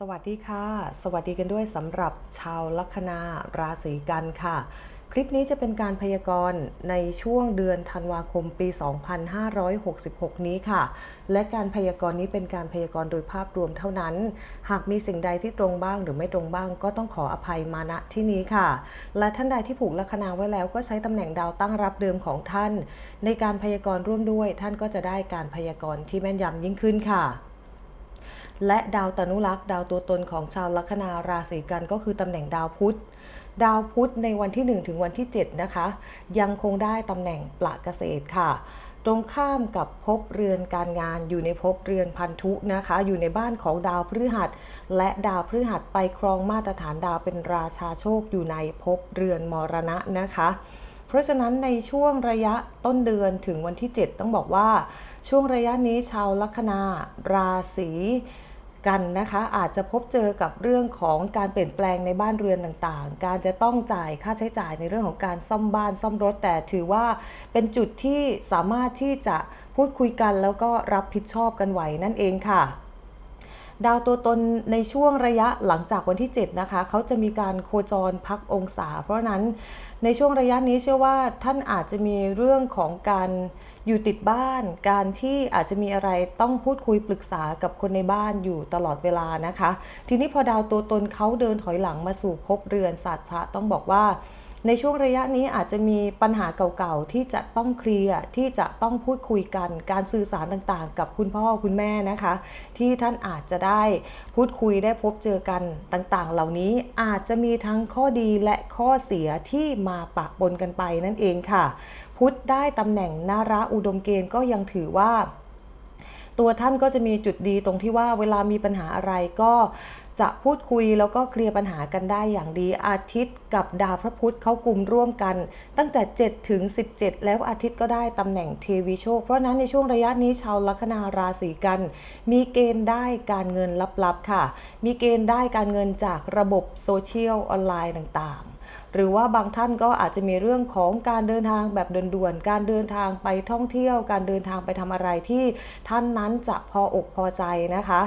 สวัสดีค่ะ สวัสดีกันด้วยสำหรับชาวลัคนาราศีกันค่ะ คลิปนี้จะเป็นการพยากรณ์ในช่วงเดือนธันวาคมปี 2566 นี้ค่ะ และการพยากรณ์นี้เป็นการพยากรณ์โดยภาพรวมเท่านั้น หากมีสิ่งใดที่ตรงบ้างหรือไม่ตรงบ้าง ก็ต้องขออภัยมาณที่นี้ค่ะ และท่านใดที่ผูกลัคนาไว้แล้วก็ใช้ตำแหน่งดาวตั้งรับเดิมของท่าน ในการพยากรณ์ร่วมด้วย ท่านก็จะได้การพยากรณ์ที่แม่นยำยิ่งขึ้นค่ะ และดาวตนุรักษ์ดาวตัวตนของชาวลัคนาราศีกันก็คือตำแหน่งดาวพุธ ดาวพุธในวันที่ 1 ถึงวันที่ 7 นะคะ ยังคงได้ตำแหน่งปละเกษตรค่ะ ตรงข้ามกับภพเรือนการงานอยู่ในภพเรือนพันธุนะคะ อยู่ในบ้านของดาวพฤหัส และดาวพฤหัสไปครองมาตรฐานดาวเป็นราชาโชคอยู่ในภพเรือนมรณะนะคะ เพราะฉะนั้นในช่วงระยะต้นเดือนถึงวันที่ 7 ต้องบอกว่า ช่วงระยะนี้ชาวลัคนาราศี กันนะคะอาจจะพบเจอกับเรื่องของการเปลี่ยนแปลงในบ้านเรือนต่างๆ การจะต้องจ่ายค่าใช้จ่ายในเรื่องของการซ่อมบ้านซ่อมรถ แต่ถือว่าเป็นจุดที่สามารถที่จะพูดคุยกันแล้วก็รับผิดชอบกันไหวนั่นเองค่ะ ดาวตัวตนในช่วงระยะหลังจากวันที่ 7 นะคะ เขาจะมีการโคจรพักองศา เพราะนั้นในช่วงระยะนี้เชื่อว่าท่านอาจจะมีเรื่องของการอยู่ติดบ้าน การที่อาจจะมีอะไรต้องพูดคุยปรึกษากับคนในบ้านอยู่ตลอดเวลานะคะ ทีนี้พอดาวตัวตนเขาเดินถอยหลังมาสู่ภพเรือนศาสตร์ชะต้องบอกว่า ในช่วงระยะนี้อาจจะมีปัญหาเก่าๆ ที่จะต้องเคลียร์ที่จะต้องพูดคุยกัน การสื่อสารต่างๆ กับคุณพ่อคุณแม่นะคะ ที่ท่านอาจจะได้พูดคุยได้พบเจอกันต่างๆ เหล่านี้อาจจะมีทั้งข้อดีและข้อเสียที่มาปะปนกันไปนั่นเองค่ะ พุทธได้ตำแหน่งนาระอุดมเกณฑ์ก็ยังถือว่าตัวท่านก็จะมีจุดดีตรงที่ว่าเวลามีปัญหาอะไรก็ จะพูดคุยแล้วก็เคลียร์ปัญหากันได้อย่างดี อาทิตย์กับดาวพระพุธเขากลุ่มร่วมกัน ตั้งแต่ 7 ถึง 17 แล้วอาทิตย์ก็ได้ตำแหน่งเทวีโชค เพราะนั้นในช่วงระยะนี้ชาวลัคนาราศีกัน มีเกณฑ์ได้การเงินลับๆค่ะ มีเกณฑ์ได้การเงินจากระบบโซเชียลออนไลน์ต่างๆหรือว่าบางท่านก็อาจจะมีเรื่องของการเดินทางแบบด่วนๆ การเดินทางไปท่องเที่ยว การเดินทางไปทำอะไรที่ท่านนั้นจะพออกพอใจนะคะ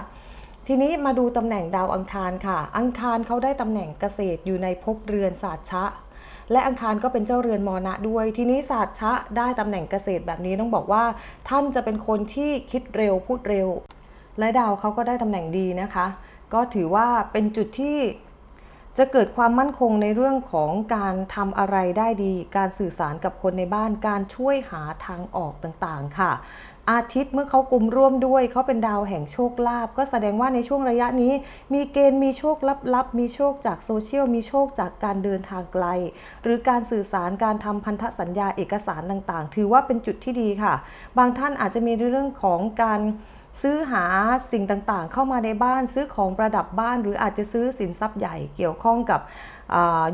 ทีนี้มาดูตำแหน่งดาวอังคารค่ะ อังคารเขาได้ตำแหน่งเกษตรอยู่ในภพเรือนศาสตร์ชะ และอังคารก็เป็นเจ้าเรือนมรณะด้วย ทีนี้ศาสตร์ชะได้ตำแหน่งเกษตรแบบนี้ต้องบอกว่า ท่านจะเป็นคนที่คิดเร็วพูดเร็ว และดาวเขาก็ได้ตำแหน่งดีนะคะ ก็ถือว่าเป็นจุดที่จะเกิดความมั่นคงในเรื่องของการทำอะไรได้ดี การสื่อสารกับคนในบ้าน การช่วยหาทางออกต่างๆ ค่ะ อาทิตย์เมื่อเขากลุ่มร่วมด้วยเขาเป็นดาวแห่งโชคลาภก็แสดงว่าในช่วงระยะนี้ มีเกณฑ์มีโชคลับๆมีโชคจากโซเชียลมีโชคจากการเดินทางไกล หรือการสื่อสารการทำพันธสัญญาเอกสารต่างๆ ถือว่าเป็นจุดที่ดีค่ะ บางท่านอาจจะมีเรื่องของการซื้อหาสิ่งต่างๆ เข้ามาในบ้านซื้อของประดับบ้าน หรืออาจจะซื้อสินทรัพย์ใหญ่เกี่ยวข้องกับ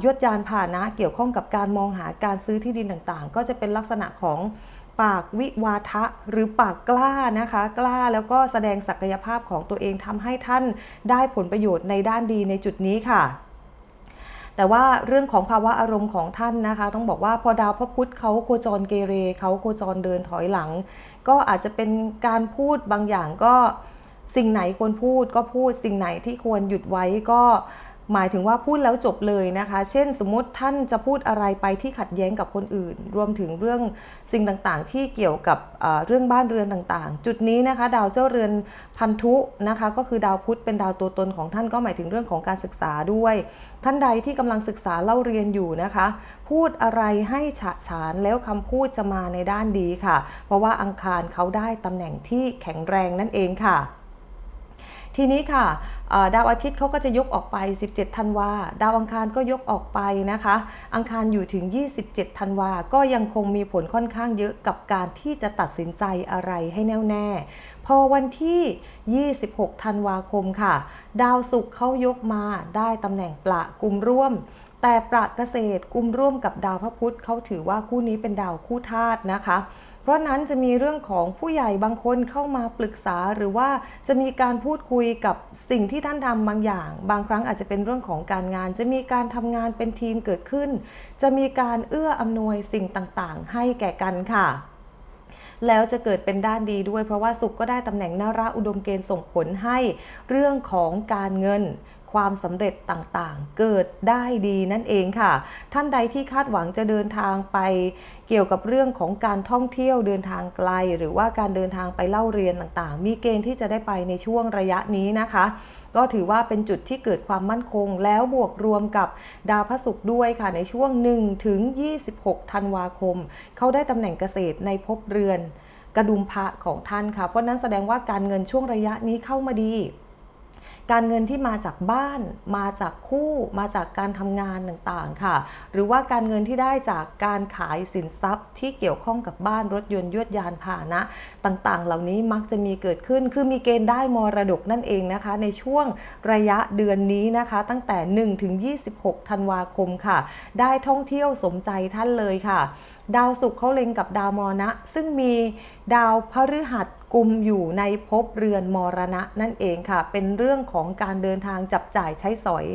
ยวดยานพาหนะ เกี่ยวข้องกับการมองหาการซื้อที่ดินต่างๆ ก็จะเป็นลักษณะของ ปากวิวาทะหรือปากกล้านะคะ กล้าแล้วก็แสดงศักยภาพของตัวเองทำให้ท่านได้ผลประโยชน์ในด้านดีในจุดนี้ค่ะแต่ว่าเรื่องของภาวะอารมณ์ของท่านนะคะ ต้องบอกว่าพอดาวพระพุธเขาโคจรเกเรเขาโคจรเดินถอยหลัง ก็อาจจะเป็นการพูดบางอย่างก็สิ่งไหนควรพูดก็พูดสิ่งไหนที่ควรหยุดไว้ก็ หมายถึงว่าพูดแล้วจบเลยนะคะ เช่นสมมติท่านจะพูดอะไรไปที่ขัดแย้งกับคนอื่น รวมถึงเรื่องสิ่งต่างๆ ที่เกี่ยวกับเรื่องบ้านเรือนต่างๆ จุดนี้นะคะ ดาวเจ้าเรือนพันธุนะคะ ก็คือดาวพุธเป็นดาวตัวตนของท่านก็หมายถึงเรื่องของการศึกษาด้วย ท่านใดที่กำลังศึกษาเล่าเรียนอยู่นะคะ พูดอะไรให้ฉะฉานแล้วคำพูดจะมาในด้านดีค่ะ เพราะว่าอังคารเขาได้ตำแหน่งที่แข็งแรงนั่นเองค่ะ ทีนี้ค่ะดาวอาทิตย์เขาก็จะยกออกไป 17 ธันวา ดาวอังคารก็ยกออกไปนะคะ อังคารอยู่ถึง 27 ธันวา ก็ยังคงมีผลค่อนข้างเยอะกับการที่จะตัดสินใจอะไรให้แน่วแน่ พอวันที่ 26 ธันวาคมค่ะ ดาวศุกร์เขายกมาได้ตำแหน่งประกลุ่มร่วมแต่ประเกษตรกลุ่มร่วมกับดาวพระพุธเขาถือว่าคู่นี้เป็นดาวคู่ธาตุนะคะ เพราะนั้นจะมีเรื่องของผู้ใหญ่บางคนเข้ามาปรึกษา หรือว่าจะมีการพูดคุยกับสิ่งที่ท่านทำบางอย่าง บางครั้งอาจจะเป็นเรื่องของการงาน จะมีการทำงานเป็นทีมเกิดขึ้น จะมีการเอื้ออำนวยสิ่งต่างๆ ให้แก่กันค่ะแล้วจะเกิดเป็นด้านดีด้วยเพราะว่าสุขก็ได้ตำแหน่งนาราอุดมเกณฑ์ส่งผลให้เรื่องของการเงิน ความสำเร็จต่างๆ เกิดได้ดีนั่นเองค่ะ ท่านใดที่คาดหวังจะเดินทางไป เกี่ยวกับเรื่องของการท่องเที่ยวเดินทางไกล หรือว่าการเดินทางไปเล่าเรียนต่างๆ มีเกณฑ์ที่จะได้ไปในช่วงระยะนี้นะคะก็ถือว่าเป็นจุดที่เกิดความมั่นคง แล้วบวกรวมกับดาวพระศุกร์ด้วยค่ะในช่วง 1 ถึง 26 ธันวาคม เขาได้ตำแหน่งเกษตรในภพเรือน กระดุมพระของท่านค่ะ เพราะนั้นแสดงว่าการเงินช่วงระยะนี้เข้ามาดี การเงินที่มาจากบ้าน มาจากคู่ มาจากการทำงานต่างๆค่ะ หรือว่าการเงินที่ได้จากการขายสินทรัพย์ที่เกี่ยวข้องกับบ้านรถยนต์ยวดยานพาหนะ ต่างๆ เหล่านี้มักจะมีเกิดขึ้น คือมีเกณฑ์ได้มรดกนั่นเองนะคะ ในช่วงระยะเดือนนี้นะคะ ตั้งแต่1ถึง26 ธันวาคมค่ะ ได้ท่องเที่ยวสมใจท่านเลยค่ะ ดาวศุกร์เขาเล็งกับดาวมรณะ ซึ่งมีดาวพฤหัส กุมอยู่ในภพเรือนมรณะนั่นเองค่ะ เป็นเรื่องของการเดินทางจับจ่ายใช้สอย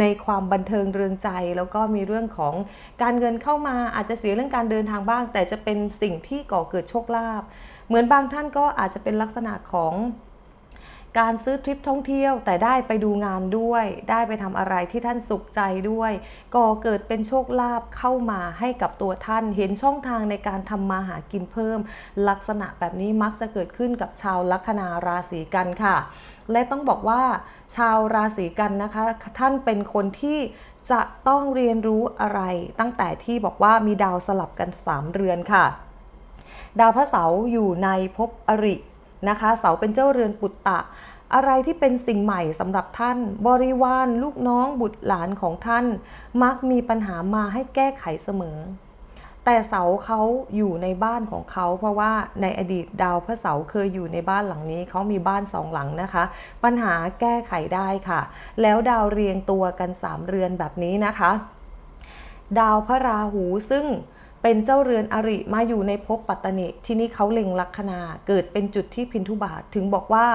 ในความบันเทิงเรืองใจ แล้วก็มีเรื่องของการเงินเข้ามาอาจจะเสียเรื่องการเดินทางบ้าง แต่จะเป็นสิ่งที่ก่อเกิดโชคลาภเหมือนบางท่านก็อาจจะเป็นลักษณะของ การซื้อทริปท่องเที่ยว แต่ได้ไปดูงานด้วย ได้ไปทำอะไรที่ท่านสุขใจด้วยก่อเกิดเป็นโชคลาภเข้ามาให้กับตัวท่าน เห็นช่องทางในการทำมาหากินเพิ่ม ลักษณะแบบนี้มักจะเกิดขึ้นกับชาวลัคนาราศีกันค่ะ และต้องบอกว่า ชาวราศีกันนะคะ ท่านเป็นคนที่จะต้องเรียนรู้อะไร ตั้งแต่ที่บอกว่ามีดาวสลับกัน 3 เรือนค่ะ ดาวพระเสาร์อยู่ในภพอริ นะคะ เสาเป็นเจ้าเรือนปุตตะ อะไรที่เป็นสิ่งใหม่สำหรับท่าน บริวารลูกน้องบุตรหลานของท่าน มักมีปัญหามาให้แก้ไขเสมอ แต่เสาเขาอยู่ในบ้านของเขา เพราะว่าในอดีตดาวพระเสาเคยอยู่ในบ้านหลังนี้เขามีบ้านสองหลังนะคะ ปัญหาแก้ไขได้ค่ะ แล้วดาวเรียงตัวกัน3เรือนแบบนี้นะคะ ดาวพระราหูซึ่ง เป็นเจ้าเรือนอริมาอยู่ในภพปัตตนิที่นี่เขาเล็งลัคนาเกิดเป็นจุดที่พินทุบาทถึงบอกว่า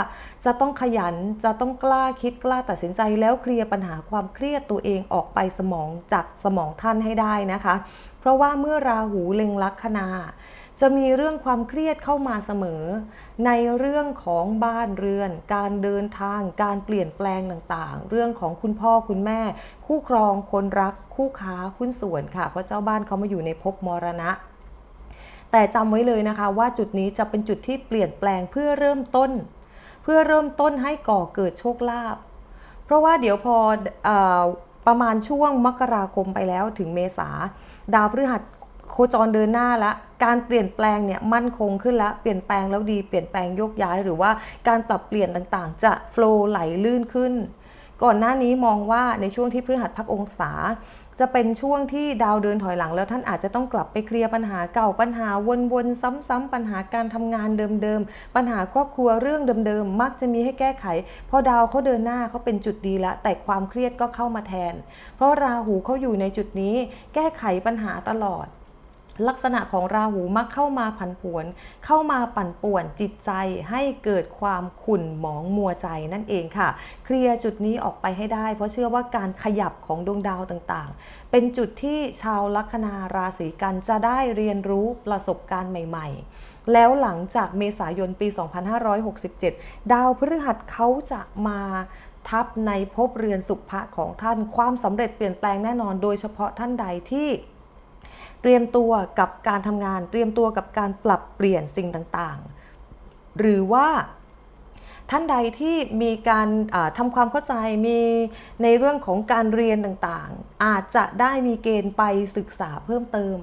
จะต้องขยันจะต้องกล้าคิดกล้าตัดสินใจแล้วเคลียร์ปัญหาความเครียดตัวเองออกไปสมองจากสมองท่านให้ได้นะคะ เพราะว่าเมื่อราหูเล็งลัคนา จะมีเรื่องความเครียดเข้ามาเสมอ ในเรื่องของบ้านเรือน การเดินทาง การเปลี่ยนแปลงต่างๆ เรื่องของคุณพ่อคุณแม่ คู่ครองคนรัก คู่ค้าหุ้นส่วนค่ะ เพราะเจ้าบ้านเขามาอยู่ในภพมรณะ แต่จำไว้เลยนะคะว่าจุดนี้จะเป็นจุดที่เปลี่ยนแปลงเพื่อเริ่มต้น เพื่อเริ่มต้นให้ก่อเกิดโชคลาภเพราะว่าเดี๋ยวพอเออประมาณช่วงมกราคมไปแล้วถึงเมษาดาวพฤหัส โคจรเดินหน้าแล้วการเปลี่ยนแปลงเนี่ยมั่นคงขึ้นแล้วเปลี่ยนแปลงแล้วดีเปลี่ยนแปลงโยกย้าย หรือว่าการปรับเปลี่ยนต่างๆ จะโฟล์ไหลลื่นขึ้น ก่อนหน้านี้มองว่าในช่วงที่พฤหัสพักองศา จะเป็นช่วงที่ดาวเดินถอยหลัง แล้วท่านอาจจะต้องกลับไปเคลียร์ปัญหาเก่าปัญหาวนๆซ้ำๆปัญหาการทำงานเดิมๆปัญหาครอบครัวเรื่องเดิมๆมักจะมีให้แก้ไขพอดาวเขาเดินหน้าเขาเป็นจุดดีล้วแต่ความเครียดก็เข้ามาแทน เพราะราหูเขาอยู่ในจุดนี้แก้ไขปัญหาตลอด ลักษณะของราหูมักเข้ามาผันผวน เข้ามาปั่นป่วนจิตใจให้เกิดความขุ่นหมองมัวใจนั่นเองค่ะ เคลียร์จุดนี้ออกไปให้ได้ เพราะเชื่อว่าการขยับของดวงดาวต่างๆ เป็นจุดที่ชาวลัคนาราศีกันจะได้เรียนรู้ประสบการณ์ใหม่ ๆ แล้วหลังจากเมษายนปี 2567 ดาวพฤหัสเขาจะมาทับในภพเรือนสุภะของท่านความสำเร็จเปลี่ยนแปลงแน่นอน โดยเฉพาะท่านใดที่ เตรียมตัวกับการทำงาน เตรียมตัวกับการปรับเปลี่ยนสิ่งต่างๆ หรือว่าท่านใดที่มีการทำความเข้าใจมีในเรื่องของการเรียนต่างๆ อาจจะได้มีเกณฑ์ไปศึกษาเพิ่มเติม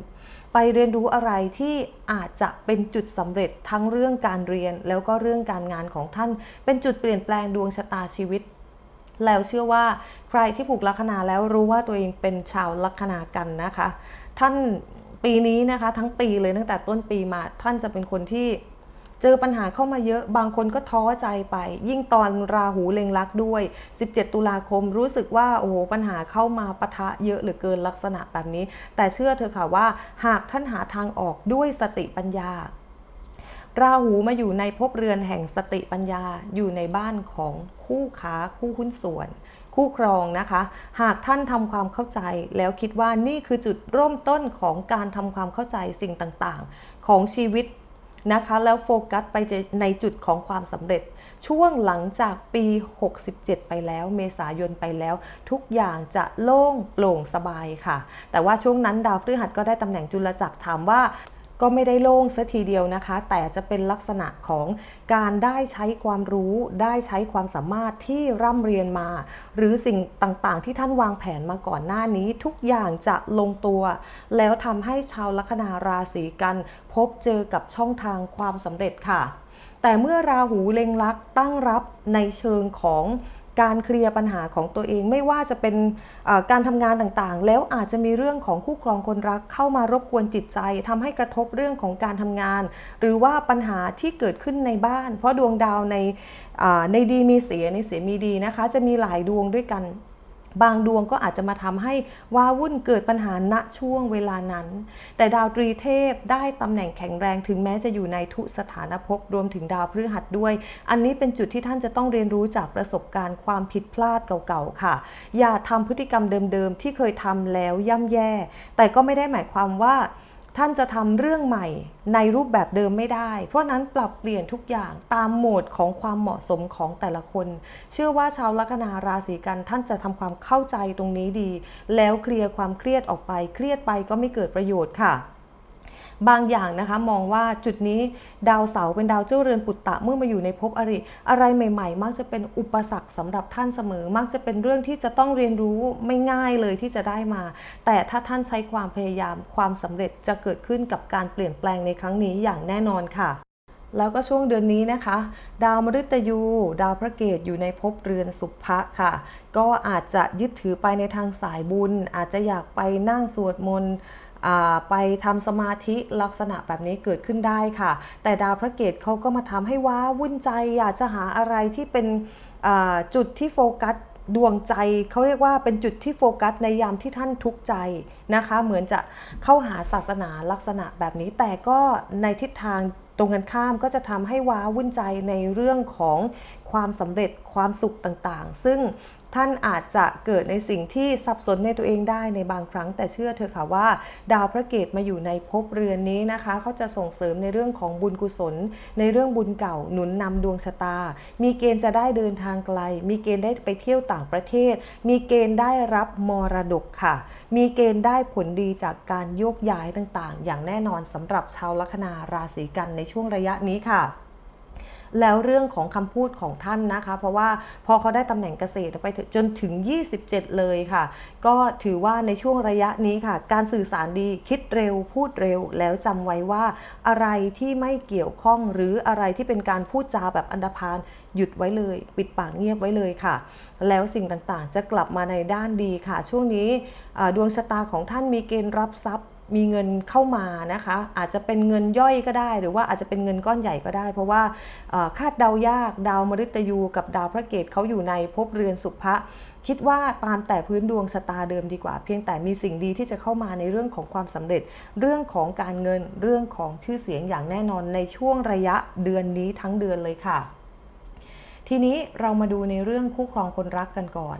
ไปเรียนรู้อะไรที่อาจจะเป็นจุดสำเร็จทั้งเรื่องการเรียนแล้วก็เรื่องการงานของท่าน เป็นจุดเปลี่ยนแปลงดวงชะตาชีวิต แล้วเชื่อว่าใครที่ผูกลัคนาแล้วรู้ว่าตัวเองเป็นชาวลัคนากันนะคะ ท่านปีนี้นะคะทั้งปีเลยตั้งแต่ต้นปีมาท่านจะเป็นคนที่เจอปัญหาเข้ามาเยอะบางคนก็ท้อใจไป ยิ่งตอนราหูเล็งลักด้วย 17 ตุลาคมรู้สึกว่าโอ้โหปัญหาเข้ามาปะทะเยอะเหลือเกินลักษณะแบบนี้ แต่เชื่อเธอค่ะว่า หากท่านหาทางออกด้วยสติปัญญา ราหูมาอยู่ในภพเรือนแห่งสติปัญญาอยู่ในบ้านของคู่ค้าคู่หุ้นส่วน คู่ครองนะคะ หากท่านทำความเข้าใจแล้วคิดว่านี่คือจุดเริ่มต้นของการทำความเข้าใจสิ่งต่างๆ ของชีวิตนะคะแล้วโฟกัสไปในจุดของความสำเร็จ ช่วงหลังจากปี 67 ไปแล้ว เมษายนไปแล้ว ทุกอย่างจะโล่งโปร่งสบายค่ะ แต่ว่าช่วงนั้นดาวพฤหัสก็ได้ตำแหน่งจุลจักรถามว่า ก็ไม่ได้โล่งซะทีเดียวนะคะ แต่จะเป็นลักษณะของการได้ใช้ความรู้ได้ใช้ความสามารถที่ร่ำเรียนมา หรือสิ่งต่างๆ ที่ท่านวางแผนมาก่อนหน้านี้ ทุกอย่างจะลงตัว แล้วทำให้ชาวลัคนาราศีกันพบเจอกับช่องทางความสำเร็จค่ะ แต่เมื่อราหูเล็งลักตั้งรับในเชิงของ การเคลียร์ปัญหาของตัวเองไม่ว่าจะเป็นการทำงานต่างๆ แล้วอาจจะมีเรื่องของคู่ครองคนรักเข้ามารบกวนจิตใจทำให้กระทบเรื่องของการทำงาน หรือว่าปัญหาที่เกิดขึ้นในบ้าน เพราะดวงดาวในในดีมีเสียในเสียมีดีนะคะ จะมีหลายดวงด้วยกัน บางดวงก็อาจจะมาทำให้ว้าวุ่นเกิดปัญหาณช่วงเวลานั้น แต่ดาวตรีเทพได้ตำแหน่งแข็งแรงถึงแม้จะอยู่ในทุสถานภพรวมถึงดาวพฤหัสด้วย อันนี้เป็นจุดที่ท่านจะต้องเรียนรู้จากประสบการณ์ความผิดพลาดเก่าๆค่ะ อย่าทำพฤติกรรมเดิมๆที่เคยทำแล้วย่ำแย่ แต่ก็ไม่ได้หมายความว่า ท่านจะทำเรื่องใหม่ในรูปแบบเดิมไม่ได้ เพราะนั้นปรับเปลี่ยนทุกอย่างตามโหมดของความเหมาะสมของแต่ละคน เชื่อว่าชาวลัคนาราศีกันท่านจะทำความเข้าใจตรงนี้ดี แล้วเคลียร์ความเครียดออกไป เครียดไปก็ไม่เกิดประโยชน์ค่ะ บางอย่างนะคะมองว่าจุดนี้ดาวเสาร์เป็นดาวเจ้าเรือนปุตตะเมื่อมาอยู่ในภพอริ อะไรใหม่ ๆ มักจะเป็นอุปสรรคสำหรับท่านเสมอ มักจะเป็นเรื่องที่จะต้องเรียนรู้ไม่ง่ายเลยที่จะได้มา แต่ถ้าท่านใช้ความพยายามความสำเร็จจะเกิดขึ้นกับการเปลี่ยนแปลงในครั้งนี้อย่างแน่นอนค่ะแล้วก็ช่วงเดือนนี้นะคะ ดาวมฤตยู ดาวพระเกตอยู่ในภพเรือนสุภะค่ะ ก็อาจจะยึดถือไปในทางสายบุญ อาจจะอยากไปนั่งสวดมนต์ ไปทำสมาธิลักษณะแบบนี้เกิดขึ้นได้ค่ะ แต่ดาวพระเกตเขาก็มาทำให้ว้าวุ่นใจอยากจะหาอะไรที่เป็นจุดที่โฟกัสดวงใจเขาเรียกว่าเป็นจุดที่โฟกัสในยามที่ท่านทุกข์ใจนะคะ เหมือนจะเข้าหาศาสนาลักษณะแบบนี้ แต่ก็ในทิศทางตรงกันข้ามก็จะทำให้ว้าวุ่นใจในเรื่องของความสำเร็จความสุขต่างๆ ซึ่ง ท่านอาจจะเกิดในสิ่งที่สับสนในตัวเองได้ในบางครั้ง แต่เชื่อเถอค่ะว่า ดาวพระเกตมาอยู่ในภพเรือนนี้นะคะเขาจะส่งเสริมในเรื่องของบุญกุศล ในเรื่องบุญเก่าหนุนนำดวงชะตา มีเกณฑ์จะได้เดินทางไกล มีเกณฑ์ได้ไปเที่ยวต่างประเทศ มีเกณฑ์ได้รับมรดกค่ะ มีเกณฑ์ได้ผลดีจากการโยกย้ายต่างๆ อย่างแน่นอนสำหรับชาวลัคนาราศีกันในช่วงระยะนี้ค่ะ แล้วเรื่องของคำพูดของท่านนะคะ เพราะว่าพอเขาได้ตำแหน่งเกษตรไปจนถึง 27 เลยค่ะ ก็ถือว่าในช่วงระยะนี้ค่ะ การสื่อสารดีคิดเร็วพูดเร็ว แล้วจำไว้ว่าอะไรที่ไม่เกี่ยวข้องหรืออะไรที่เป็นการพูดจาแบบอันดพานหยุดไว้เลย ปิดปากเงียบไว้เลยค่ะ แล้วสิ่งต่างๆ จะกลับมาในด้านดีค่ะ ช่วงนี้ดวงชะตาของท่านมีเกณฑ์รับทรัพย์ มีเงินเข้ามานะคะ อาจจะเป็นเงินย่อยก็ได้ หรือว่าอาจจะเป็นเงินก้อนใหญ่ก็ได้ เพราะว่าคาดเดายากดาวมฤตยูกับดาวพระเกตเขาอยู่ในภพเรือนสุภะคิดว่าตามแต่พื้นดวงชะตาเดิมดีกว่า เพียงแต่มีสิ่งดีที่จะเข้ามาในเรื่องของความสำเร็จ เรื่องของการเงินเรื่องของชื่อเสียงอย่างแน่นอนในช่วงระยะเดือนนี้ทั้งเดือนเลยค่ะ ทีนี้เรามาดูในเรื่องคู่ครองคนรักกันก่อน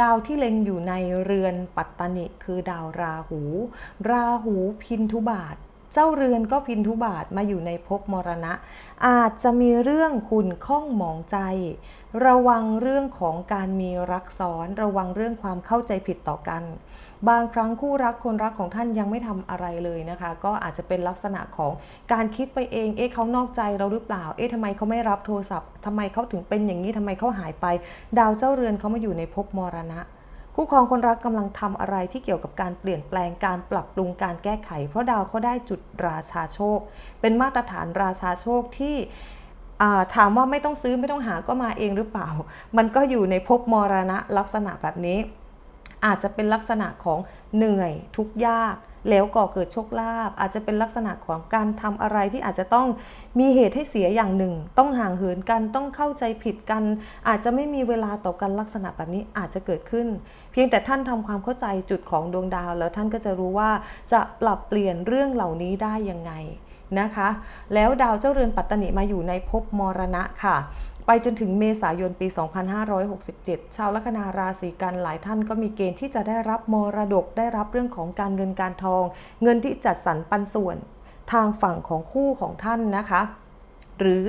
ดาวที่เล็งอยู่ในเรือนปัตตนิคือดาวราหู ราหูพินทุบาทเจ้าเรือนก็พินทุบาทมาอยู่ในภพมรณะ อาจจะมีเรื่องขุ่นข้องหมองใจ ระวังเรื่องของการมีรักซ้อน ระวังเรื่องความเข้าใจผิดต่อกัน บางครั้งคู่รักคนรักของท่านยังไม่ทำอะไรเลยนะคะ ก็อาจจะเป็นลักษณะของการคิดไปเอง เอ๊ะเขานอกใจเราหรือเปล่า เอ๊ะทำไมเขาไม่รับโทรศัพท์ทำไมเขาถึงเป็นอย่างนี้ทำไมเขาหายไป ดาวเจ้าเรือนเขามาอยู่ในภพมรณะคู่ครองคนรักกำลังทำอะไรที่เกี่ยวกับการเปลี่ยนแปลงการปรับปรุงการแก้ไข เพราะดาวเขาได้จุดราชาโชค เป็นมาตรฐานราชาโชคที่ถามว่าไม่ต้องซื้อไม่ต้องหาก็มาเองหรือเปล่า มันก็อยู่ในภพมรณะลักษณะแบบนี้ อาจจะเป็นลักษณะของเหนื่อยทุกยาก แล้วก่อเกิดโชคลาภอาจจะเป็นลักษณะของการทำอะไรที่อาจจะต้องมีเหตุให้เสียอย่างหนึ่ง ต้องห่างเหินกันต้องเข้าใจผิดกัน อาจจะไม่มีเวลาต่อกันลักษณะแบบนี้อาจจะเกิดขึ้น เพียงแต่ท่านทำความเข้าใจจุดของดวงดาว แล้วท่านก็จะรู้ว่าจะปรับเปลี่ยนเรื่องเหล่านี้ได้ยังไงนะคะ แล้วดาวเจ้าเรือนปัตตนิมาอยู่ในภพมรณะค่ะ ไปจนถึงเมษายนปี 2567 ชาวลัคนาราศีกันหลายท่านก็มีเกณฑ์ที่จะได้รับมรดกได้รับเรื่องของการเงินการทอง เงินที่จัดสรรปันส่วนทางฝั่งของคู่ของท่านนะคะ หรือ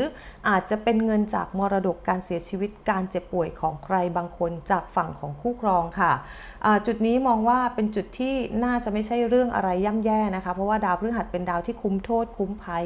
อาจจะเป็นเงินจากมรดกการเสียชีวิตการเจ็บป่วยของใครบางคนจากฝั่งของคู่ครองค่ะ จุดนี้มองว่าเป็นจุดที่น่าจะไม่ใช่เรื่องอะไรย่ำแย่นะคะ เพราะว่าดาวพฤหัสเป็นดาวที่คุ้มโทษคุ้มภัย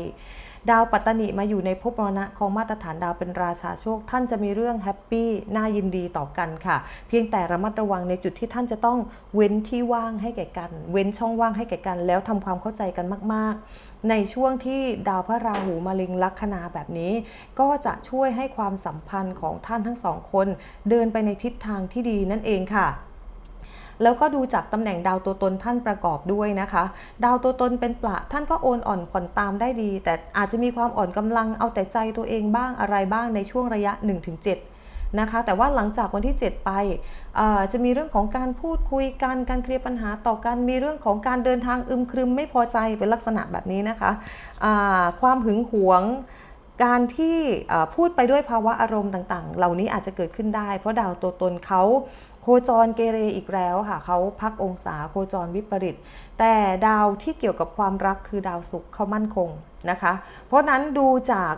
ดาวปัตตนิมาอยู่ในภพมรณะของมาตรฐานดาวเป็นราชาโชค ท่านจะมีเรื่องแฮปปี้น่ายินดีต่อกันค่ะ เพียงแต่ระมัดระวังในจุดที่ท่านจะต้องเว้นที่ว่างให้แก่กัน เว้นช่องว่างให้แก่กัน แล้วทำความเข้าใจกันมาก ๆในช่วงที่ดาวพระราหูมาเล็งลัคนาแบบนี้ ก็จะช่วยให้ความสัมพันธ์ของท่านทั้งสองคน เดินไปในทิศทางที่ดีนั่นเองค่ะ แล้วก็ดูจากตำแหน่งดาวตัวตนท่านประกอบด้วยนะคะ ดาวตัวตนเป็นประท่านก็โอนอ่อนผ่อนตามได้ดี แต่อาจจะมีความอ่อนกำลังเอาแต่ใจตัวเองบ้างอะไรบ้างในช่วงระยะ 1-7นะคะแต่ว่าหลังจากวันที่ 7 ไปจะมีเรื่องของการพูดคุยกันการเคลียร์ปัญหาต่อกันมีเรื่องของการเดินทางอึมครึมไม่พอใจเป็นลักษณะแบบนี้นะคะความหึงหวง การที่พูดไปด้วยภาวะอารมณ์ต่างๆ เหล่านี้อาจจะเกิดขึ้นได้ เพราะดาวตัวตนเขา โคจรเกเรอีกแล้วค่ะเขาพักองศาโคจรวิปริต แต่ดาวที่เกี่ยวกับความรักคือดาวศุกร์เขามั่นคงนะคะ เพราะนั้นดูจาก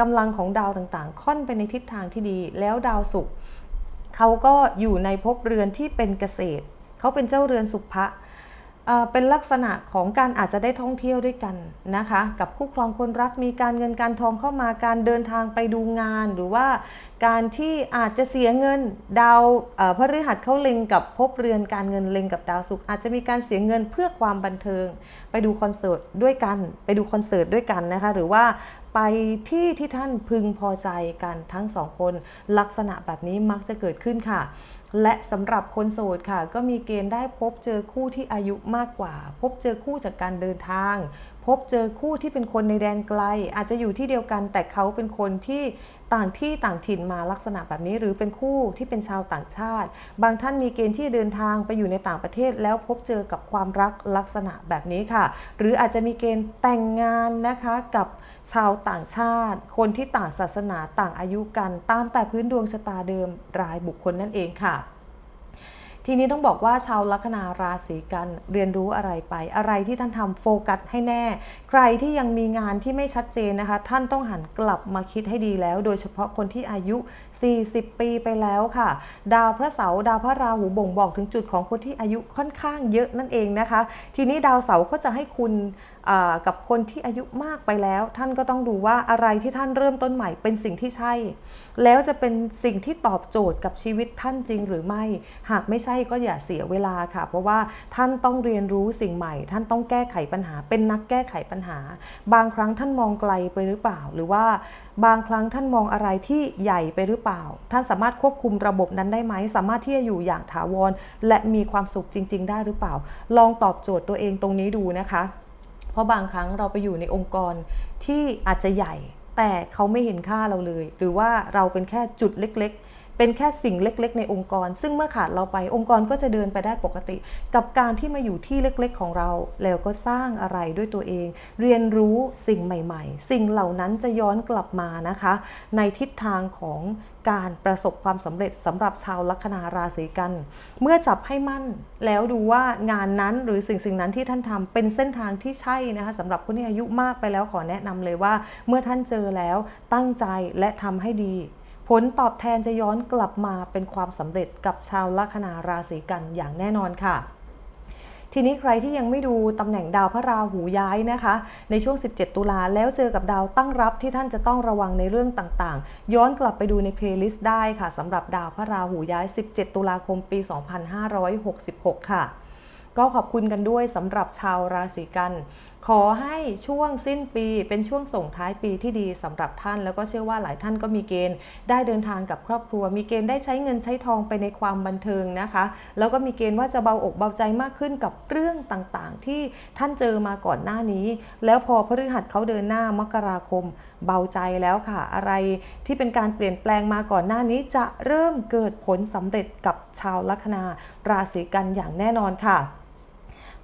กำลังของดาวต่างๆ ค่อนไปในทิศทางที่ดี แล้วดาวศุกร์เขาก็อยู่ในภพเรือนที่เป็นเกษตร เขาเป็นเจ้าเรือนสุภะ เป็นลักษณะของการอาจจะได้ท่องเที่ยวด้วยกันนะคะ กับคู่ครองคนรักมีการเงินการทองเข้ามาการเดินทางไปดูงาน หรือว่าการที่อาจจะเสียเงินดาวพฤหัสเขาเล็งกับพบเรือนการเงินเล็งกับดาวศุกร์อาจจะมีการเสียเงินเพื่อความบันเทิง ไปดูคอนเสิร์ตด้วยกัน ไปดูคอนเสิร์ตด้วยกันนะคะ หรือว่า ไปที่ที่ท่านพึงพอใจกันทั้งสองคน ลักษณะแบบนี้มักจะเกิดขึ้นค่ะ และสำหรับคนโสดค่ะ ก็มีเกณฑ์ได้พบเจอคู่ที่อายุมากกว่า พบเจอคู่จากการเดินทาง พบเจอคู่ที่เป็นคนในแดนไกล อาจจะอยู่ที่เดียวกันแต่เขาเป็นคนที่ต่างที่ต่างถิ่นมาลักษณะแบบนี้หรือเป็นคู่ที่เป็นชาวต่างชาติ บางท่านมีเกณฑ์ที่เดินทางไปอยู่ในต่างประเทศ แล้วพบเจอกับความรักลักษณะแบบนี้ค่ะ หรืออาจจะมีเกณฑ์แต่งงานนะคะกับ ชาวต่างชาติ คนที่ต่างศาสนาต่างอายุกันตามแต่พื้นดวงชะตาเดิมรายบุคคลนั่นเองค่ะ ทีนี้ต้องบอกว่าชาวลัคนาราศีกันเรียนรู้อะไรไป อะไรที่ท่านทำโฟกัสให้แน่ ใครที่ยังมีงานที่ไม่ชัดเจนนะคะ ท่านต้องหันกลับมาคิดให้ดีแล้ว โดยเฉพาะคนที่อายุ 40 ปีไปแล้วค่ะ ดาวพระเสาร์ดาวพระราหูบ่งบอกถึงจุดของคนที่อายุค่อนข้างเยอะนั่นเองนะคะ ทีนี้ดาวเสาร์ก็จะให้คุณ กับคนที่อายุมากไปแล้ว ท่านก็ต้องดูว่าอะไรที่ท่านเริ่มต้นใหม่เป็นสิ่งที่ใช่ แล้วจะเป็นสิ่งที่ตอบโจทย์กับชีวิตท่านจริงหรือไม่ หากไม่ใช่ก็อย่าเสียเวลาค่ะ เพราะว่าท่านต้องเรียนรู้สิ่งใหม่ ท่านต้องแก้ไขปัญหา เป็นนักแก้ไขปัญหา บางครั้งท่านมองไกลไปหรือเปล่า หรือว่าบางครั้งท่านมองอะไรที่ใหญ่ไปหรือเปล่า ท่านสามารถควบคุมระบบนั้นได้ไหม สามารถที่จะอยู่อย่างถาวร และมีความสุขจริง ๆ ได้หรือเปล่า ลองตอบโจทย์ตัวเองตรงนี้ดูนะคะ ราะบางครั้งเราไปอยู่ในองค์กรที่อาจจะใหญ่ แต่เขาไม่เห็นค่าเราเลย หรือว่าเราเป็นแค่จุดเล็กๆ เป็นแค่สิ่งเล็กๆ ในองค์กร ซึ่งเมื่อขาดเราไปองค์กรก็จะเดินไปได้ปกติ กับการที่มาอยู่ที่เล็กๆของเรา แล้วก็สร้างอะไรด้วยตัวเอง เรียนรู้สิ่งใหม่ๆ สิ่งเหล่านั้นจะย้อนกลับมานะคะ ในทิศทางของการประสบความสำเร็จสำหรับชาวลัคนาราศีกัน เมื่อจับให้มั่นแล้วดูว่างานนั้นหรือสิ่งสิ่งนั้นที่ท่านทำเป็นเส้นทางที่ใช่นะคะสำหรับคนที่อายุมากไปแล้วขอแนะนำเลยว่า เมื่อท่านเจอแล้วตั้งใจและทำให้ดี ผลตอบแทนจะย้อนกลับมาเป็นความสำเร็จกับชาวลัคนาราศีกันอย่างแน่นอนค่ะทีนี้ใครที่ยังไม่ดูตำแหน่งดาวพระราหูย้ายนะคะ ในช่วง 17 ตุลาแล้วเจอกับดาวตั้งรับที่ท่านจะต้องระวังในเรื่องต่างๆ ย้อนกลับไปดูในเพลย์ลิสต์ได้ค่ะสำหรับดาวพระราหูย้าย 17 ตุลาคมปี 2566 ค่ะ ก็ขอบคุณกันด้วยสำหรับชาวราศีกัน ขอให้ช่วงสิ้นปีเป็นช่วงส่งท้ายปีที่ดีสำหรับท่าน แล้วก็เชื่อว่าหลายท่านก็มีเกณฑ์ได้เดินทางกับครอบครัว มีเกณฑ์ได้ใช้เงินใช้ทองไปในความบันเทิงนะคะ แล้วก็มีเกณฑ์ว่าจะเบาอกเบาใจมากขึ้นกับเรื่องต่างๆ ที่ท่านเจอมาก่อนหน้านี้ แล้วพอพฤหัสเขาเดินหน้ามกราคมเบาใจแล้วค่ะ อะไรที่เป็นการเปลี่ยนแปลงมาก่อนหน้านี้จะเริ่มเกิดผลสำเร็จกับชาวลัคนาราศีกันอย่างแน่นอนค่ะ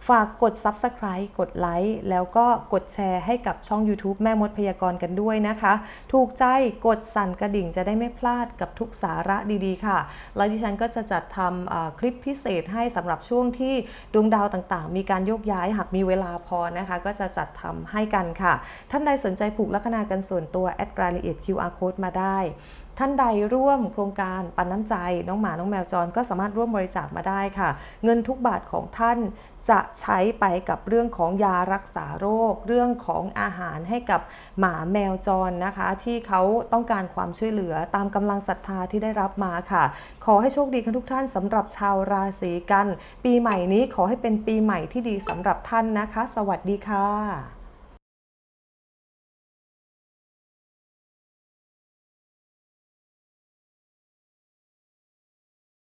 ฝากกด Subscribe กดไลค์แล้วก็กดแชร์ให้กับช่อง YouTube แม่มดพยากรณ์กันด้วยนะคะ ถูกใจกดสั่นกระดิ่งจะได้ไม่พลาดกับทุกสาระดีๆ ค่ะ แล้วดิฉันก็จะจัดทำคลิปพิเศษให้สำหรับช่วงที่ดวงดาวต่างๆ มีการโยกย้ายหากมีเวลาพอนะคะ ก็จะจัดทำให้กันค่ะ ท่านใดสนใจผูกลัคนากันส่วนตัวแอดรายละเอียด QR code มาได้ ท่านใดร่วมโครงการปันน้ำใจ น้องหมา น้องแมวจรก็สามารถร่วมบริจาคมาได้ค่ะ เงินทุกบาทของท่านจะใช้ไปกับเรื่องของยารักษาโรค เรื่องของอาหารให้กับหมาแมวจรนะคะ ที่เขาต้องการความช่วยเหลือตามกำลังศรัทธาที่ได้รับมาค่ะ ขอให้โชคดีกันทุกท่านสำหรับชาวราศีกัน ปีใหม่นี้ขอให้เป็นปีใหม่ที่ดีสำหรับท่านนะคะ สวัสดีค่ะ